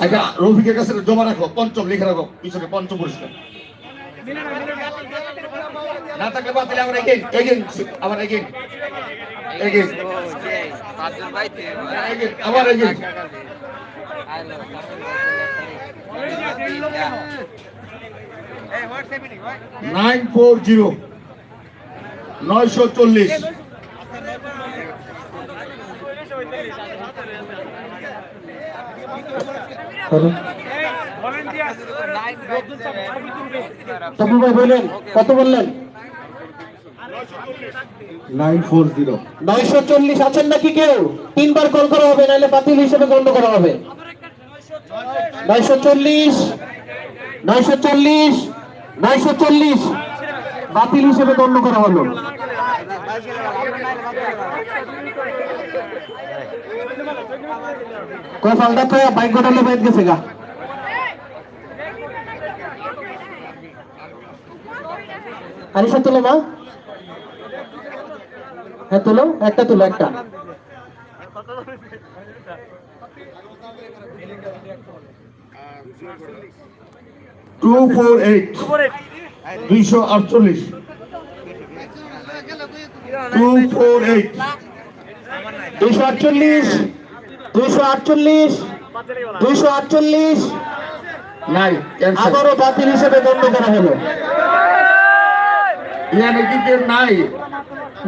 আচ্ছা রফিকের কাছে জমা রাখো পঞ্চম লিখে রাখো পিছনে পঞ্চম পুরস্কার না থাকলে বাদ দিলে আমরা এগেন এগেন আবার এগেন এগেন আবার নাইন ফোর জিরো। নয়শো চল্লিশ। ভাই কত বললেন? নয়শো চল্লিশ আছেন নাকি কেউ? তিনবার কল করা হবে নাহলে বাতিল হিসেবে গণ্য করা হবে। নয়শো চল্লিশ নয়শো চল্লিশ নয়শো চল্লিশ, বাতিল হিসেবে গণ্য করা হলো। কয় ফালটা তো বাইক ঘটালে বাইক গেছে গা। আরিসা তোলো মা। হ্যাঁ তোলো একটা তোলো একটা। Two four eight. দুইশো আটচল্লিশ। Two four eight. দুইশো আটচল্লিশ দুইশো আটচল্লিশ দুইশো আটচল্লিশ। নাই আবারও বাতিল হিসেবে গণ্য করা হলো। ইয়ানে কি কেউ নাই।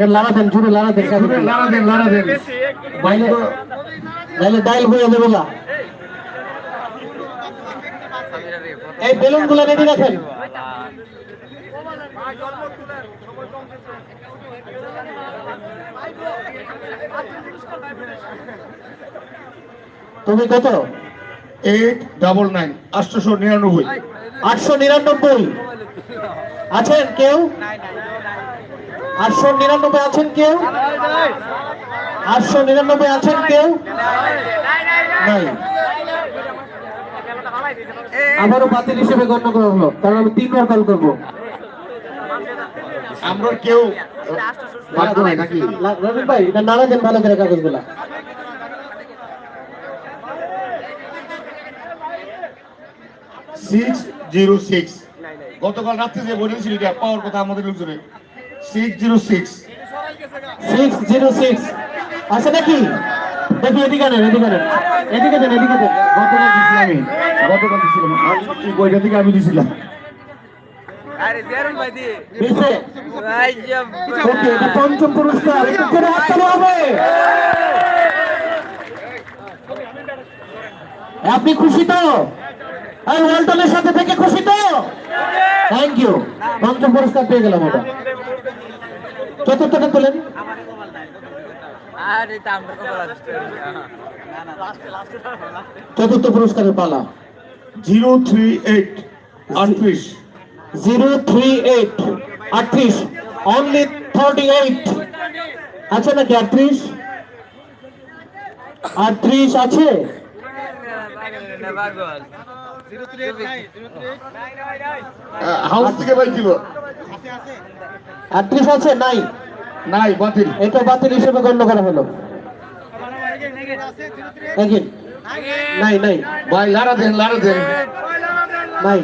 এ লাড়া দেন জুড়ে লাড়া দেন লারা দেন লারা দেন। বাইরে তো ডাইল হয়ে যাবে না। এই বেলুনগুলো রেডি রাখেন। তুমি কত? এইট ডাবল নাইন আটশোশো নিরানব্বই। আটশো নিরানব্বই। আছেন কেউ? আটশো নিরানব্বই আছেন কেউ? আটশো নিরানব্বই আছেন কেউ? নাই। আবারও বাতিল হিসেবে গণ্য করা হলো কারণ আমি তিনবার কল করব। আমরা কেউ রবীন ভাই এটা নাড়া দেন ভালো করে কাগজগুলা। সিক্স জিরো সিক্স গতকাল রাত্রে যে বলেছিল এটা পাওয়ার কথা আমাদের লোকজনে six zero six six zero six আছে নাকি দেখি এদিকে নেন এদিকে নেন এদিকে দেন এদিকে দেন। গতকাল দিছি আমি। গতকাল দিছিলাম। এই বইটা থেকে আমি দিছিলাম। আরে দেরুন ভাই দি। দিছে। ভাই জব ওকে এটা পঞ্চম পুরস্কার। আপনি খুশি তো? আর ওয়ালটনের সাথে থেকে খুশি তো? থ্যাংক ইউ পঞ্চম পুরস্কার পেয়ে গেলাম ওটা চতুর্থটা তোলেন? চতুর্থ পুরস্কারের পালা। জিরো থ্রি এইট আটত্রিশ জিরো থ্রি এইট আটত্রিশ অনলি থার্টি এইট আছে নাকি আটত্রিশ আটত্রিশ আছে? হাউস থেকে পাইছিল আটত্রিশ আছে? নাই। নাই বাতিল। এটা বাতিল হিসেবে গণ্য করা হলো। নাই নাই। ভাই লারা দেন লারা দেন। নাই।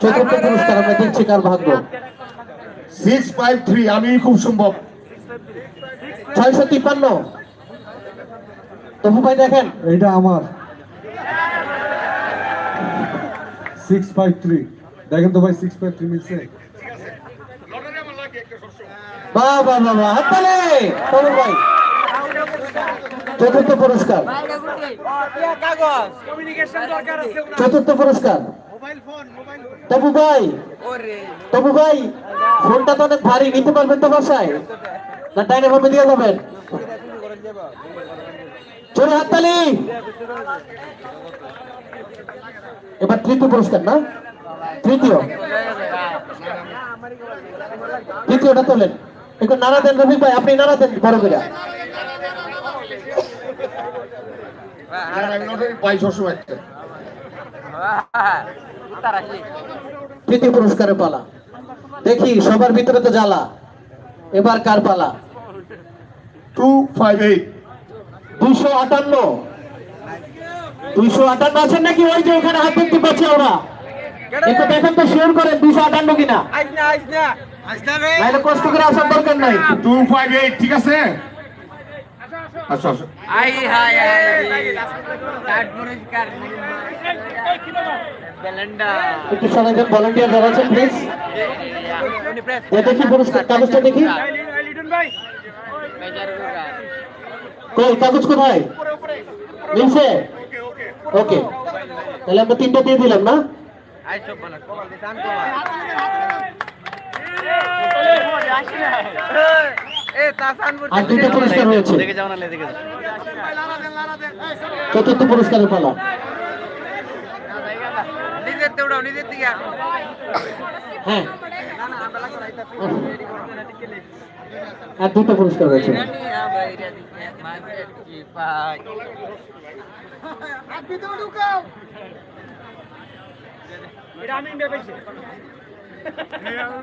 চতুর্থ পুরস্কার আমরা দেখছি কার ভাগ্য? সিক্স ফাইভ থ্রি আমি খুব সম্ভব। ছয়শো তিপ্পান্ন। তবু ভাই দেখেন। এটা আমার। সিক্স ফাইভ থ্রি দেখেন তো ভাই সিক্স ফাইভ থ্রি মিলছে। বাহ বাহ বাহ বাহ। হাততালি তবু ভাই। চতুর্থ পুরস্কার। চতুর্থ পুরস্কার। তবু ভাই ওরে। তবু ভাই ফোনটা তো অনেক ভারী নিতে পারবেন তো বাসায়? না টাইনে ভাবে দিয়ে যাবেন। চোরে হাততালি। এবার তৃতীয় পুরস্কার না? তৃতীয়। তৃতীয়টা তোলেন। একটু নাড়া দেন রফিক ভাই আপনি নাড়া দেন বড় করে আর আমি লটারি পাই সবসময় একটা। তৃতীয় পুরস্কারের পালা। দেখি সবার ভিতরে তো জ্বালা। এবার কার পালা? টু ফাইভ এইট দুইশো আটান্ন। দুইশো আটান্ন আছেন নাকি? ওই যে ওখানে হাত দেখতে পাচ্ছি ওরা একটু দেখেন তো শিওর করেন দুইশো আটান্ন কিনা। কষ্ট করে আসার দরকার নাই। টু ফাইভ এইট ঠিক আছে? আসো আসো আই হাই হাই কাট পুরস্কার একটু সবাই ভলেন্টিয়ার যারা আছেন প্লিজ দেখি পুরস্কার কাগজটা দেখি কই কাগজ কোথায় মিলছে ওকে তাহলে আমরা তিনটা দিয়ে দিলাম না আই আর পুরস্কার চতুর্থ পুরস্কারের পালা। হ্যাঁ। আর দুটো পুরস্কার রয়েছে।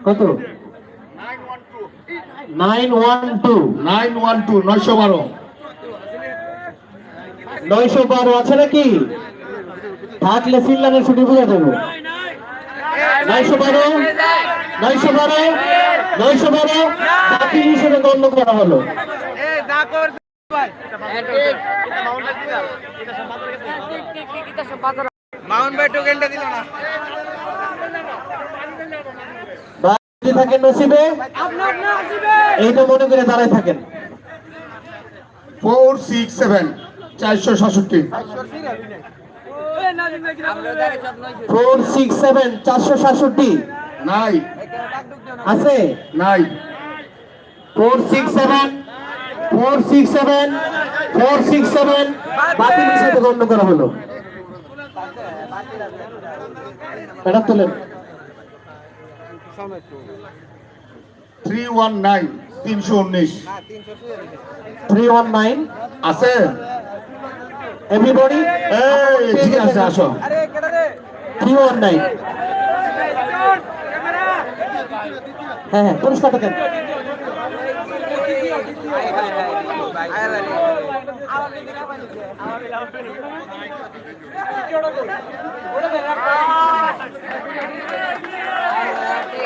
কত? Nine one two nine one two নয়শো বারো নয়শো বারো আছে নাকি থাকলে ফিনল্যান্ডের ছুটি বুঝে দেবো নয়শো বারো নয়শো বারো নয়শো বারো বাতিল হিসেবে গণ্য করা হলো মাউন্ট ভাই টোকেনটা দিল না বা যদি থাকেন নসিবে? এইটা মনে করে দাঁড়ায় থাকেন। ফোর সিক্স সেভেন চারশো সাতষট্টি। ফোর সিক্স সেভেন চারশো সাতষট্টি। নাই। আছে? নাই। Four six seven four six seven four six seven. বাতিল হিসেবে গণ্য করা হলো। এটা তোলেন থ্রি ওয়ান নাইন তিনশো উনিশ থ্রি ওয়ান নাইন আছে এভরিবডি এই ঠিক আছে আসো থ্রি ওয়ান নাইন হ্যাঁ হ্যাঁ পুরস্কারটা দেন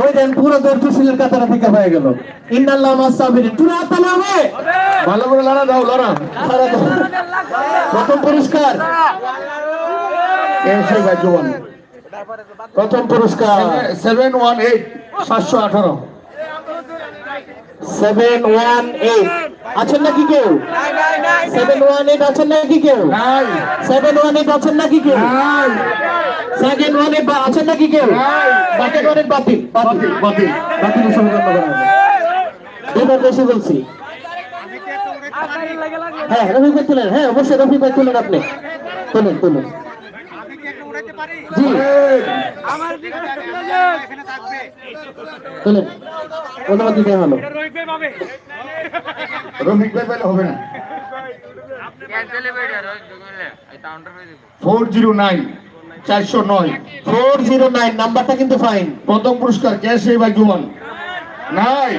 ওই দেন পুরো দর্শশীলের কাতারা থেকে হয়ে গেল। ইন্নাল্লাহ মাসাবির তুরা তালা হবে। ভালো করে লড়া দাও লড়া। প্রথম পুরস্কার। এসে গাজওয়ান প্রথম পুরস্কার। 718 718 718 আছেন নাকি কেউ? সেভেন ওয়ান এইট আছেন নাকি কেউ? সেভেন ওয়ান এইট আছেন নাকি কেউ? সেকেন্ড ওয়ান এইট আছেন নাকি কেউ? সেকেন্ড ওয়ান এইট বাতিল বাতিল বাতিল। বাতিল। হিসেবে করা হবে। দুবার বেশি বলছি। হ্যাঁ রফি ভাই তুলেন হ্যাঁ অবশ্যই রফি ভাই তুলেন আপনি। তুলেন তুলেন। ভাই ফোর জিরো নাইন চারশো নয়। ফোর জিরো নাইন নাম্বারটা কিন্তু ফাইন প্রথম পুরস্কার কে সেই ভাগ্যবান নাই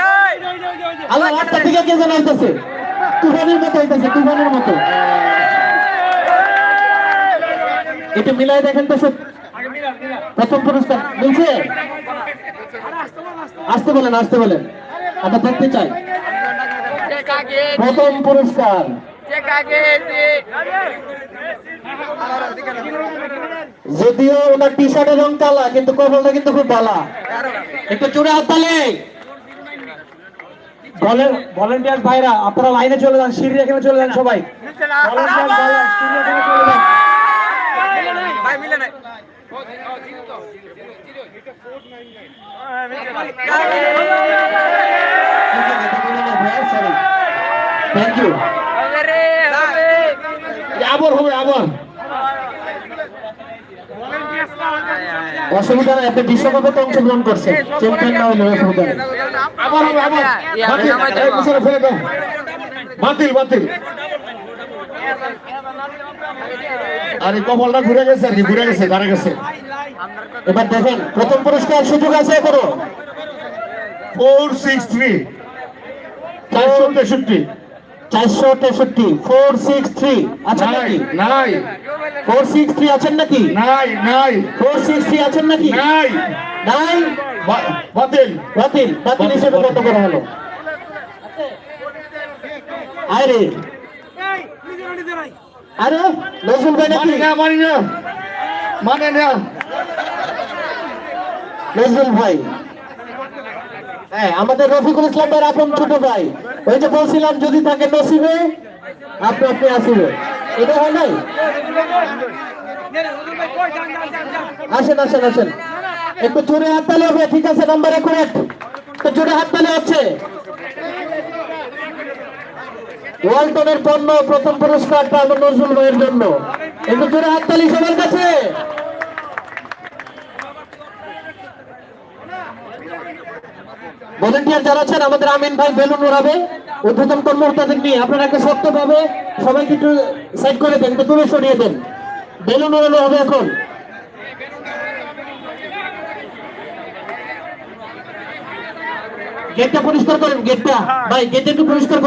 নাই আল্লাহ, রাস্তা থেকে কে যেন আইতেছে? তুফানের মতো আইতেছে তুফানের মতো। এটা মিলাই দেখেন তো প্রথম পুরস্কার। মিলছে? আসতে বলেন আসতে বলেন। আমরা দেখতে চাই। প্রথম পুরস্কার। যদিও ওনার টি শার্টের রং কালা কিন্তু কপালটা কিন্তু খুব ভালো একটু জোরে হাত তালে। ভলেন্টিয়ার ভাইরা আপনারা লাইনে চলে যান সিঁড়ি এখানে চলে যান সবাই। ভলেন্টিয়ার ভাইরা সিঁড়ি এখানে চলে যান। থ্যাংক ইউ আবার হবে আবার। অসুবিধা নাই আপনি বিশ্বকাপে অংশগ্রহণ করছেন। চ্যাম্পিয়ন না হলে অসুবিধা নেই। আবার হবে আবার। বাতিল ফেলে দাও। বাতিল বাতিল। আরে কপালটা ঘুরে গেছে আর কি ঘুরে গেছে দাঁড়ে গেছে। এবার দেখেন প্রথম পুরস্কার সুযোগ আছে এখনও। ফোর সিক্স থ্রি চারশো তেষট্টি। চারশো তেষট্টি। ফোর সিক্স থ্রি আছেন নাকি? নাই। ফোর সিক্স থ্রি আছেন নাকি? নাই নাই। ফোর সিক্স থ্রি আছেন নাকি? নাই। নাই? বাতিল। বাতিল বাতিল হিসেবে কত করা হলো? আরে আরে নজরুল ভাই নাকি? না মানি না। মানে না। নজরুল ভাই। হ্যাঁ আমাদের রফিকুল ইসলাম ভাইয়ের আপন ছোট ভাই। ওই যে বলছিলাম যদি তাকে নসিবে আপনি আপনি আসিবে। এটা হয় নাই? আসেন আসেন আসেন। একটু জোরে হাত তালে হবে ঠিক আছে নাম্বার একটু জোরে হাত তালে হচ্ছে। ওয়ালটনের পণ্য প্রথম পুরস্কার আমার নজরুল ভাইয়ের জন্য। একটু জোরে হাত তালি সবার কাছে। ভলেন্টিয়ার যারা আছেন, আমাদের আমিন ভাই বেলুন উড়াবে উদ্বোধন কর্মকর্তাদের নিয়ে আপনারা একটা শক্ত ভাবে সবাইকে একটু সাইড করে দেন, একটু দূরে সরিয়ে দেন। বেলুন উড়ানো হবে এখন। গেটটা পরিষ্কার করেন গেটটা ভাই গেটটা একটু পরিষ্কার